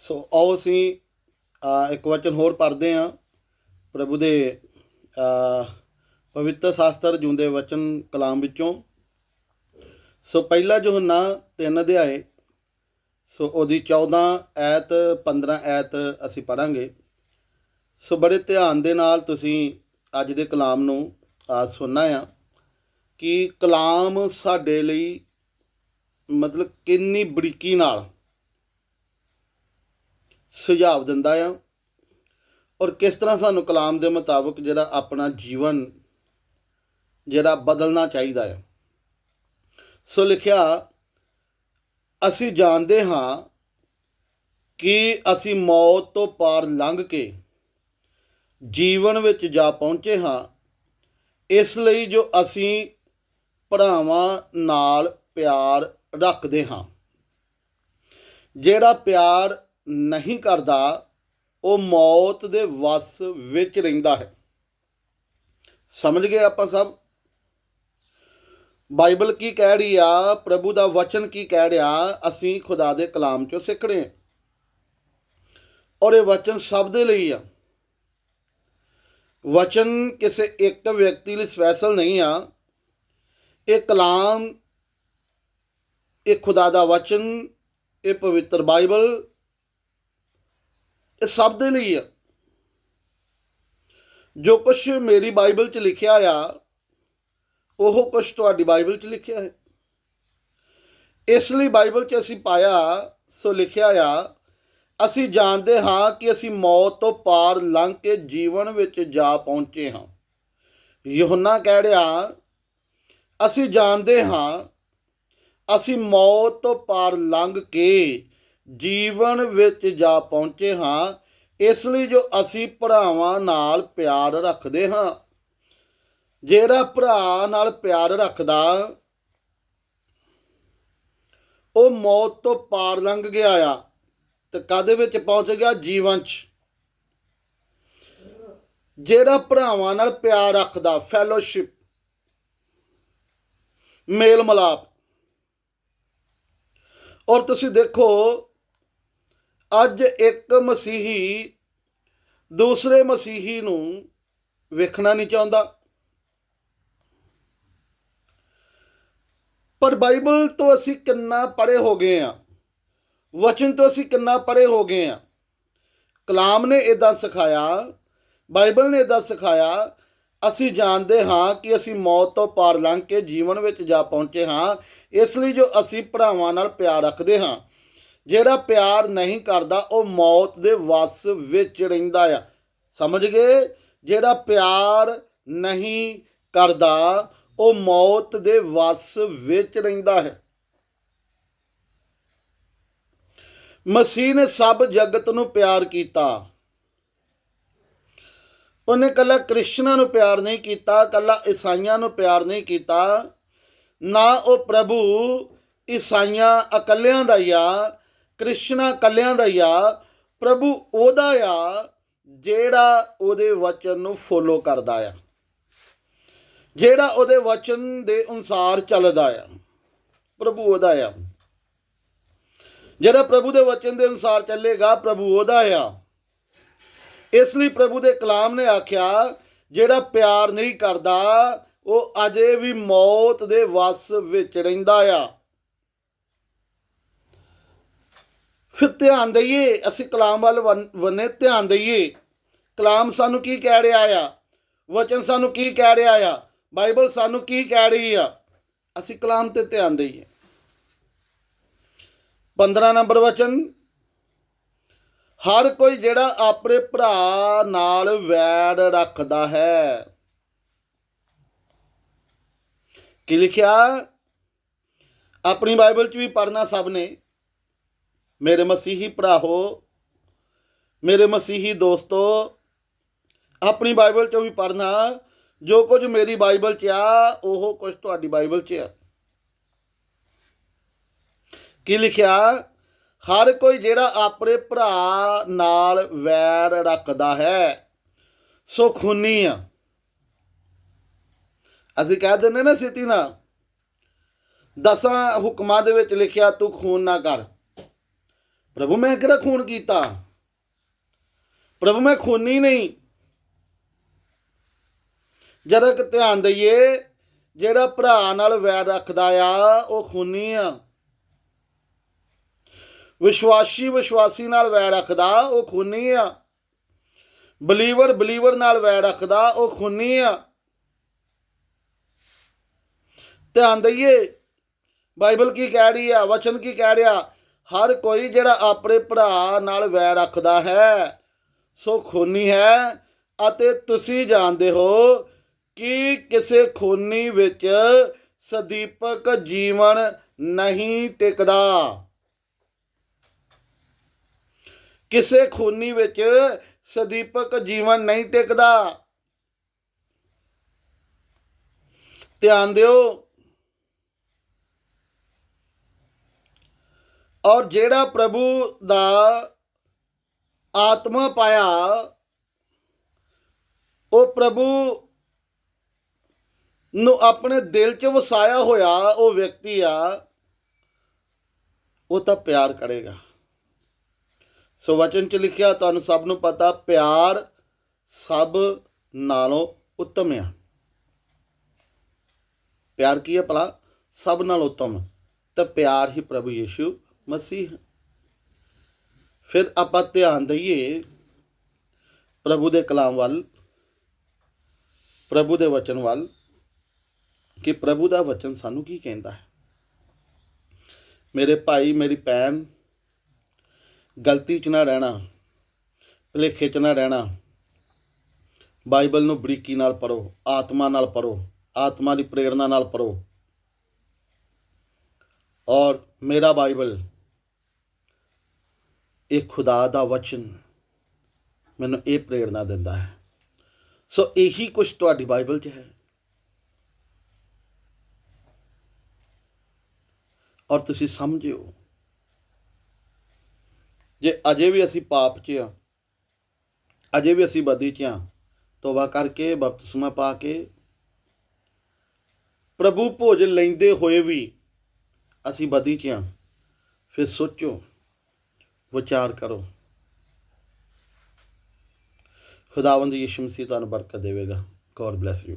ਸੋ ਆਓ ਅਸੀਂ ਇੱਕ ਵਚਨ ਹੋਰ ਪੜ੍ਹਦੇ ਹਾਂ। ਪ੍ਰਭੂ ਦੇ ਪਵਿੱਤਰ ਸ਼ਾਸਤਰ ਜੁੰਦੇ ਵਚਨ ਕਲਾਮ ਵਿੱਚੋਂ। ਸੋ ਪਹਿਲਾ ਯੋਹੰਨਾ ਤਿੰਨ ਅਧਿਆਏ। ਸੋ ਉਹਦੀ 14 ਐਤ 15 ਐਤ ਅਸੀਂ ਪੜਾਂਗੇ ਸੋ ਬੜੇ ਧਿਆਨ ਦੇ ਨਾਲ ਤੁਸੀਂ ਅੱਜ ਦੇ ਕਲਾਮ ਨੂੰ ਆ ਸੁਣਨਾ ਆ ਕਿ ਕਲਾਮ ਸਾਡੇ ਲਈ ਮਤਲਬ ਕਿੰਨੀ ਬਰੀਕੀ ਨਾਲ ਸੁਝਾਅ ਦਿੰਦਾ ਆ। ਔਰ ਕਿਸ ਤਰ੍ਹਾਂ ਸਾਨੂੰ ਕਲਾਮ ਦੇ ਮੁਤਾਬਕ ਜਿਹੜਾ ਆਪਣਾ ਜੀਵਨ, ਜਿਹੜਾ ਬਦਲਣਾ ਚਾਹੀਦਾ ਹੈ ਸੋ ਲਿਖਿਆ, ਅਸੀਂ ਜਾਣਦੇ ਹਾਂ ਕਿ ਅਸੀਂ ਮੌਤ ਤੋਂ ਪਾਰ ਲੰਘ ਕੇ ਜੀਵਨ ਵਿੱਚ ਜਾ ਪਹੁੰਚੇ ਹਾਂ। ਇਸ ਲਈ ਜੋ ਅਸੀਂ ਭਰਾਵਾਂ ਨਾਲ ਪਿਆਰ ਰੱਖਦੇ ਹਾਂ। ਜਿਹੜਾ ਪਿਆਰ ਨਹੀਂ ਕਰਦਾ, ਉਹ ਮੌਤ ਦੇ ਵਸ ਵਿੱਚ ਰਹਿੰਦਾ ਹੈ। ਸਮਝ ਗਏ ਆਪਾਂ ਸਭ? ਬਾਈਬਲ ਕੀ ਕਹਿ ਰਹੀ ਆ? ਪ੍ਰਭੂ ਦਾ ਵਚਨ ਕੀ ਕਹਿ ਰਿਹਾ? ਅਸੀਂ ਖੁਦਾ ਦੇ ਕਲਾਮ ਚੋਂ ਸਿੱਖ ਰਹੇ ਹਾਂ। ਔਰ ਇਹ ਵਚਨ ਸਭ ਦੇ ਲਈ ਆ। ਵਚਨ ਕਿਸੇ ਇੱਕ ਵਿਅਕਤੀ ਲਈ ਸਪੈਸ਼ਲ ਨਹੀਂ ਆ। ਇਹ ਕਲਾਮ, ਇਹ ਖੁਦਾ ਦਾ ਵਚਨ, ਇਹ ਪਵਿੱਤਰ ਬਾਈਬਲ ਇਹ ਸਭ ਦੇ ਲਈ ਆ। ਜੋ ਕੁਝ ਮੇਰੀ ਬਾਈਬਲ 'ਚ ਲਿਖਿਆ ਆ, ਉਹ ਕੁਝ ਤੁਹਾਡੀ ਬਾਈਬਲ 'ਚ ਲਿਖਿਆ ਹੈ। ਇਸ ਲਈ ਬਾਈਬਲ 'ਚ ਅਸੀਂ ਪਾਇਆ, ਸੋ ਲਿਖਿਆ ਆ, ਅਸੀਂ ਜਾਣਦੇ ਹਾਂ ਕਿ ਅਸੀਂ ਮੌਤ ਤੋਂ ਪਾਰ ਲੰਘ ਕੇ ਜੀਵਨ ਵਿੱਚ ਜਾ ਪਹੁੰਚੇ ਹਾਂ। ਯੋਹੰਨਾ ਕਹਿ ਰਿਹਾ, ਅਸੀਂ ਜਾਣਦੇ ਹਾਂ, ਅਸੀਂ ਮੌਤ ਤੋਂ ਪਾਰ ਲੰਘ ਕੇ ਜੀਵਨ ਵਿੱਚ ਜਾ ਪਹੁੰਚੇ ਹਾਂ, ਇਸ ਲਈ ਜੋ ਅਸੀਂ ਭਰਾਵਾਂ ਨਾਲ ਪਿਆਰ ਰੱਖਦੇ ਹਾਂ। ਜਿਹੜਾ ਭਰਾ ਨਾਲ ਪਿਆਰ ਰੱਖਦਾ, ਉਹ ਮੌਤ ਤੋਂ ਪਾਰ ਲੰਘ ਗਿਆ ਆ ਤੇ ਕਾਦੇ ਵਿੱਚ ਪਹੁੰਚ ਗਿਆ? ਜੀਵਨ 'ਚ। ਜਿਹੜਾ ਭਰਾਵਾਂ ਨਾਲ ਪਿਆਰ ਰੱਖਦਾ ਫੈਲੋਸ਼ਿਪ ਮੇਲ ਮਲਾਪ ਔਰ ਤੁਸੀਂ ਦੇਖੋ ਅੱਜ ਇੱਕ ਮਸੀਹੀ ਦੂਸਰੇ ਮਸੀਹੀ ਨੂੰ ਵੇਖਣਾ ਨਹੀਂ ਚਾਹੁੰਦਾ। ਪਰ ਬਾਈਬਲ ਤੋਂ ਅਸੀਂ ਕਿੰਨਾ ਪੜੇ ਹੋ ਗਏ ਆ ਵਚਨ ਤੋਂ ਅਸੀਂ ਕਿੰਨਾ ਪੜੇ ਹੋ ਗਏ ਆ ਕਲਾਮ ਨੇ ਇਦਾਂ ਸਿਖਾਇਆ, ਬਾਈਬਲ ਨੇ ਇਦਾਂ ਸਿਖਾਇਆ, ਅਸੀਂ ਜਾਣਦੇ ਹਾਂ ਕਿ ਅਸੀਂ ਮੌਤ ਤੋਂ ਪਾਰ ਲੰਘ ਕੇ ਜੀਵਨ ਵਿੱਚ ਜਾ ਪਹੁੰਚੇ ਹਾਂ, ਇਸ ਲਈ ਜੋ ਅਸੀਂ ਭਰਾਵਾਂ ਨਾਲ ਪਿਆਰ ਰੱਖਦੇ ਹਾਂ। ਜਿਹੜਾ ਪਿਆਰ ਨਹੀਂ ਕਰਦਾ, ਉਹ ਮੌਤ ਦੇ ਵਸ ਵਿੱਚ ਰਹਿੰਦਾ ਆ। ਸਮਝ ਗਏ? ਜਿਹੜਾ ਪਿਆਰ ਨਹੀਂ ਕਰਦਾ, ਉਹ ਮੌਤ ਦੇ ਵਸ ਵਿੱਚ ਰਹਿੰਦਾ ਹੈ। ਮਸੀਹ ਨੇ ਸਭ ਜਗਤ ਨੂੰ ਪਿਆਰ ਕੀਤਾ। ਉਹਨੇ ਕੱਲਾ ਕ੍ਰਿਸਚਨਾਂ ਨੂੰ ਪਿਆਰ ਨਹੀਂ ਕੀਤਾ ਕੱਲਾ ਈਸਾਈਆਂ ਨੂੰ ਪਿਆਰ ਨਹੀਂ ਕੀਤਾ। ਨਾ ਉਹ ਪ੍ਰਭੂ ਈਸਾਈਆਂ ਇਕੱਲਿਆਂ ਦਾ ਹੀ ਆ ਕ੍ਰਿਸ਼ਨਾ ਕੱਲਿਆਂ ਦਾ ਹੀ ਆ, ਪ੍ਰਭੂ ਉਹਦਾ ਆ, ਜਿਹੜਾ ਉਹਦੇ ਵਚਨ ਨੂੰ ਫੋਲੋ ਕਰਦਾ ਆ। ਜਿਹੜਾ ਉਹਦੇ ਵਚਨ ਦੇ ਅਨੁਸਾਰ ਚੱਲਦਾ ਆ, ਪ੍ਰਭੂ ਉਹਦਾ ਆ। ਜਿਹੜਾ ਪ੍ਰਭੂ ਦੇ ਵਚਨ ਦੇ ਅਨੁਸਾਰ ਚੱਲੇਗਾ, ਪ੍ਰਭੂ ਉਹਦਾ ਆ। ਇਸ ਲਈ ਪ੍ਰਭੂ ਦੇ ਕਲਾਮ ਨੇ ਆਖਿਆ, ਜਿਹੜਾ ਪਿਆਰ ਨਹੀਂ ਕਰਦਾ, ਉਹ ਅਜੇ ਵੀ ਮੌਤ ਦੇ ਵਸ ਵਿੱਚ ਰਹਿੰਦਾ ਆ। ਫਿਰ ਧਿਆਨ ਦਈਏ, ਅਸੀਂ ਕਲਾਮ ਵੱਲ ਵੰਨ- ਵੰਨੇ, ਧਿਆਨ ਦਈਏ। ਕਲਾਮ ਸਾਨੂੰ ਕੀ ਕਹਿ ਰਿਹਾ ਆ? ਵਚਨ ਸਾਨੂੰ ਕੀ ਕਹਿ ਰਿਹਾ ਆ? ਬਾਈਬਲ ਸਾਨੂੰ ਕੀ ਕਹਿ ਰਹੀ ਆ? ਅਸੀਂ ਕਲਾਮ ਤੇ ਧਿਆਨ ਦਈਏ। 15 ਨੰਬਰ ਵਚਨ, ਹਰ ਕੋਈ ਜਿਹੜਾ ਆਪਣੇ ਭਰਾ ਨਾਲ ਵੈਰ ਰੱਖਦਾ ਹੈ। ਕੀ ਲਿਖਿਆ? ਆਪਣੀ ਬਾਈਬਲ 'ਚ ਵੀ ਪੜ੍ਹਨਾ ਸਭ ਨੇ। ਮੇਰੇ ਮਸੀਹੀ ਭਰਾਓ ਮੇਰੇ ਮਸੀਹੀ ਦੋਸਤੋ, ਆਪਣੀ ਬਾਈਬਲ 'ਚੋਂ ਵੀ ਪੜ੍ਹਨਾ, ਜੋ ਕੁਝ ਮੇਰੀ ਬਾਈਬਲ 'ਚ ਆ, ਉਹ ਕੁਝ ਤੁਹਾਡੀ ਬਾਈਬਲ 'ਚ ਆ। ਕੀ ਲਿਖਿਆ? ਹਰ ਕੋਈ ਜਿਹੜਾ ਆਪਣੇ ਭਰਾ ਨਾਲ ਵੈਰ ਰੱਖਦਾ ਹੈ, ਸੋ ਖੂਨੀ ਆ। ਅਸੀਂ ਕਹਿ ਦਿੰਦੇ ਨਾ ਸਿੱਧੀ ਨਾ ਦਸਾਂ ਹੁਕਮਾਂ ਦੇ ਵਿੱਚ ਲਿਖਿਆ, ਤੂੰ ਖੂਨ ਨਾ ਕਰ। ਪ੍ਰਭੂ ਮੈਂ ਕਿਹੜਾ ਖੂਨ ਕੀਤਾ? ਪ੍ਰਭੂ ਮੈਂ ਖੂਨੀ ਨਹੀਂ। ਜਰਾ ਕਿ ਧਿਆਨ ਦਈਏ, ਜਿਹੜਾ ਭਰਾ ਨਾਲ ਵੈਰ ਰੱਖਦਾ ਆ, ਉਹ ਖੂਨੀ ਆ। ਵਿਸ਼ਵਾਸੀ ਵਿਸ਼ਵਾਸੀ ਨਾਲ ਵੈਰ ਰੱਖਦਾ, ਉਹ ਖੂਨੀ ਆ। ਬਲੀਵਰ ਬਲੀਵਰ ਨਾਲ ਵੈਰ ਰੱਖਦਾ, ਉਹ ਖੂਨੀ ਆ। ਧਿਆਨ ਦਈਏ, ਬਾਈਬਲ ਕੀ ਕਹਿ ਰਹੀ ਆ, ਵਚਨ ਕੀ ਕਹਿ ਰਿਹਾ? ਹਰ ਕੋਈ ਜਿਹੜਾ ਆਪਣੇ ਭਰਾ ਨਾਲ ਵੈਰ ਰੱਖਦਾ ਹੈ, ਸੋ ਖੂਨੀ ਹੈ। ਅਤੇ ਤੁਸੀਂ ਜਾਣਦੇ ਹੋ ਕਿ ਕਿਸੇ ਖੂਨੀ ਵਿੱਚ ਸਦੀਪਕ ਜੀਵਨ ਨਹੀਂ ਟਿਕਦਾ। ਕਿਸੇ ਖੂਨੀ ਵਿੱਚ ਸਦੀਪਕ ਜੀਵਨ ਨਹੀਂ ਟਿਕਦਾ। ਧਿਆਨ ਦਿਓ ਔਰ ਜਿਹੜਾ ਪ੍ਰਭੂ ਦਾ ਆਤਮਾ ਪਾਇਆ, ਉਹ ਪ੍ਰਭੂ ਨੂੰ ਆਪਣੇ ਦਿਲ 'ਚ ਵਸਾਇਆ ਹੋਇਆ ਉਹ ਵਿਅਕਤੀ ਆ, ਉਹ ਤਾਂ ਪਿਆਰ ਕਰੇਗਾ। ਸੋ ਵਚਨ 'ਚ ਲਿਖਿਆ, ਤੁਹਾਨੂੰ ਸਭ ਨੂੰ ਪਤਾ, ਪਿਆਰ ਸਭ ਨਾਲੋਂ ਉੱਤਮ ਆ। ਪਿਆਰ ਕੀ ਹੈ ਭਲਾ? ਸਭ ਨਾਲੋਂ ਉੱਤਮ। ਤਾਂ ਪਿਆਰ ਹੀ ਪ੍ਰਭੂ ਯੀਸ਼ੂ ਮਸੀਹ। ਫਿਰ ਆਪਾਂ ਧਿਆਨ ਦਈਏ ਪ੍ਰਭੂ ਦੇ ਕਲਾਮ ਵੱਲ, ਪ੍ਰਭੂ ਦੇ ਵਚਨ ਵੱਲ, ਕਿ ਪ੍ਰਭੂ ਦਾ ਵਚਨ ਸਾਨੂੰ ਕੀ ਕਹਿੰਦਾ ਹੈ? ਮੇਰੇ ਭਾਈ, ਮੇਰੀ ਭੈਣ, ਗਲਤੀ 'ਚ ਨਾ ਰਹਿਣਾ, ਭੁਲੇਖੇ 'ਚ ਨਾ ਰਹਿਣਾ, ਬਾਈਬਲ ਨੂੰ ਬਰੀਕੀ ਨਾਲ ਪੜੋ ਆਤਮਾ ਨਾਲ ਪੜੋ ਆਤਮਾ ਦੀ ਪ੍ਰੇਰਣਾ ਨਾਲ ਪੜੋ ਔਰ ਮੇਰਾ ਬਾਈਬਲ ਇਹ ਖੁਦਾ ਦਾ ਵਚਨ ਮੈਨੂੰ ਇਹ ਪ੍ਰੇਰਣਾ ਦਿੰਦਾ ਹੈ। ਸੋ ਇਹੀ ਕੁਝ ਤੁਹਾਡੀ ਬਾਈਬਲ 'ਚ ਹੈ। ਔਰ ਤੁਸੀਂ ਸਮਝਿਓ ਜੇ ਅਜੇ ਵੀ ਅਸੀਂ ਪਾਪ 'ਚ ਆ ਅਜੇ ਵੀ ਅਸੀਂ ਬਦੀ 'ਚ ਆ ਤੋਬਾ ਕਰਕੇ, ਬਪਤਿਸਮਾ ਪਾ ਕੇ, ਪ੍ਰਭੂ ਭੋਜਨ ਲੈਂਦੇ ਹੋਏ ਵੀ ਅਸੀਂ ਬਦੀ 'ਚ ਆ ਫਿਰ ਸੋਚੋ ਵਿਚਾਰ ਕਰੋ। ਖੁਦਾਵੰਦ ਯਿਸੂ ਮਸੀਹ ਤੁਹਾਨੂੰ ਬਰਕਤ ਦੇਵੇਗਾ। God bless you